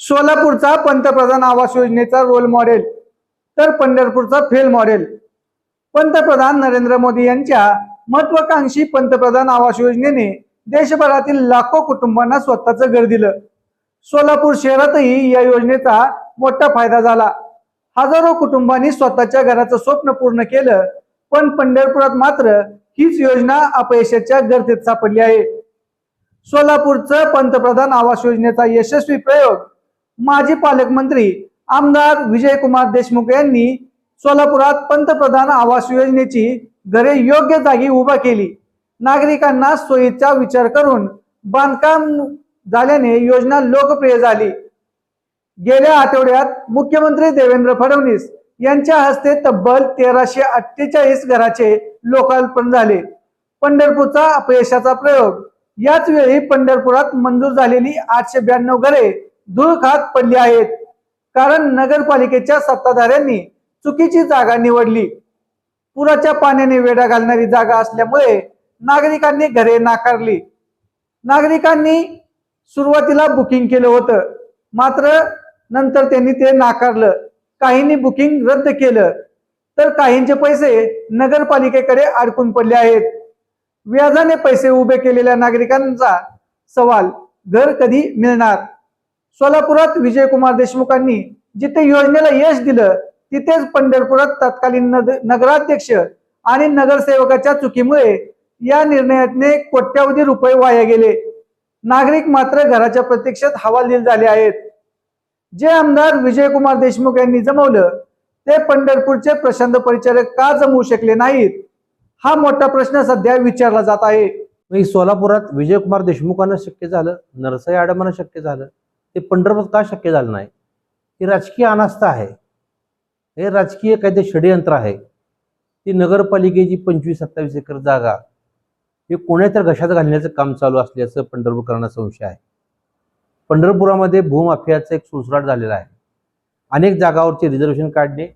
सोलापूरचा पंतप्रधान आवास योजनेचा रोल मॉडेल तर पंढरपूरचा फेल मॉडेल पंतप्रधान नरेंद्र मोदी यांच्या महत्वाकांक्षी पंतप्रधान आवास योजनेने देशभरातील लाखो कुटुंबांना स्वतःचं घर दिलं. सोलापूर शहरातही या योजनेचा मोठा फायदा झाला. हजारो कुटुंबांनी स्वतःच्या घराचं स्वप्न पूर्ण केलं पण पंढरपुरात मात्र हीच योजना अपयशाच्या गर्दीत सापडली आहे. सोलापूरचं पंतप्रधान आवास योजनेचा यशस्वी प्रयोग माजी पालकमंत्री आमदार विजयकुमार देशमुख यांनी सोलापुरात पंतप्रधान आवास योजनेची घरे योग्य जागी उभा केली. नागरिकांना सोयीचा विचार करून बांधकाम झाल्याने योजना लोकप्रिय झाली. गेल्या आठवड्यात मुख्यमंत्री देवेंद्र फडणवीस यांच्या हस्ते तब्बल तेराशे अठ्ठेचाळीस घराचे लोकार्पण झाले. पंढरपूरचा अपयशाचा प्रयोग. याच वेळी पंढरपुरात मंजूर झालेली आठशे ब्याण्णव घरे धूळ खात पडली आहेत. कारण नगरपालिकेच्या सत्ताधाऱ्यांनी चुकीची जागा निवडली. पुराच्या पाण्याने वेढा घालणारी जागा असल्यामुळे नागरिकांनी घरे नाकारली. नागरिकांनी सुरुवातीला बुकिंग केलं होतं. मात्र नंतर त्यांनी ते नाकारलं. काहींनी बुकिंग रद्द केलं तर काहींचे पैसे नगरपालिकेकडे अडकून पडले आहेत. व्याजाने पैसे उभे केलेल्या नागरिकांचा सवाल घर कधी मिळणार? सोलापुरात विजयकुमार देशमुखांनी जिथे योजनेला यश दिलं तिथेच पंढरपुरात तत्कालीन नग- नगराध्यक्ष आणि नगरसेवकाच्या चुकीमुळे या निर्णयाने कोट्यावधी रुपये वाया गेले. नागरिक मात्र घराच्या प्रतीक्षेत हवालदिल झाले आहेत. जे आमदार विजयकुमार देशमुख यांनी जमवलं ते पंढरपूरचे प्रशांत परिचारक का जमवू शकले नाहीत? हा मोठा प्रश्न सध्या विचारला जात आहे. मी सोलापुरात विजयकुमार देशमुखांना शक्य झालं नरसई आडमांना शक्य झालं ते पंढरपूर का शक्य झालं नाही? ही राजकीय अनास्था आहे. हे राजकीय काहीतरी षडयंत्र आहे. ती नगरपालिकेची पंचवीस सत्तावीस एकर जागा हे कोण्यातर घशात घालण्याचं काम चालू असल्याचं पंढरपूरकरांना संशय आहे. पंढरपुरामध्ये भूमाफियाचा एक सुसराट झालेला आहे. अनेक जागावरचे रिझर्वेशन काढणे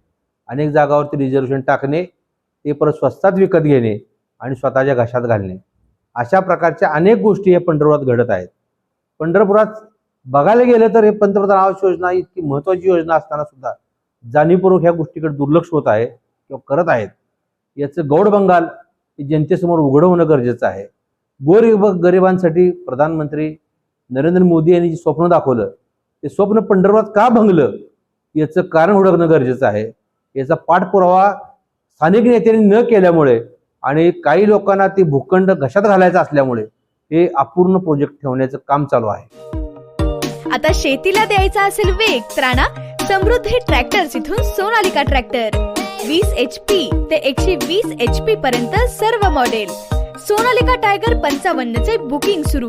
अनेक जागावरती रिझर्वेशन टाकणे ते परत स्वस्तात विकत घेणे आणि स्वतःच्या घशात घालणे. अशा प्रकारच्या अनेक गोष्टी या पंढरपुरात घडत आहेत. पंढरपुरात बघायला गेलं तर हे पंतप्रधान आवास योजना इतकी महत्वाची योजना असताना सुद्धा जाणीवपूर्वक ह्या गोष्टीकडे दुर्लक्ष होत आहे किंवा करत आहेत. याचं गौड बंगाल जनतेसमोर उघडं होणं गरजेचं आहे. गोर गरिबांसाठी प्रधानमंत्री नरेंद्र मोदी यांनी जे स्वप्न दाखवलं ते स्वप्न पंढरपुरात का भंगलं याचं कारण हुडकणं गरजेचं आहे. याचा पाठपुरावा स्थानिक नेत्यांनी न केल्यामुळे आणि काही लोकांना ते भूखंड घशात घालायचं असल्यामुळे हे अपूर्ण प्रोजेक्ट ठेवण्याचं काम चालू आहे. आता शेतीला द्यायचा असेल वेग तर आणा समृद्धी ट्रॅक्टर्स इथून सोनालिका ट्रॅक्टर वीस एच पी ते एकशे वीस एच पी पर्यंत सर्व मॉडेल सोनालिका टायगर पंचावन्न चे बुकिंग सुरू.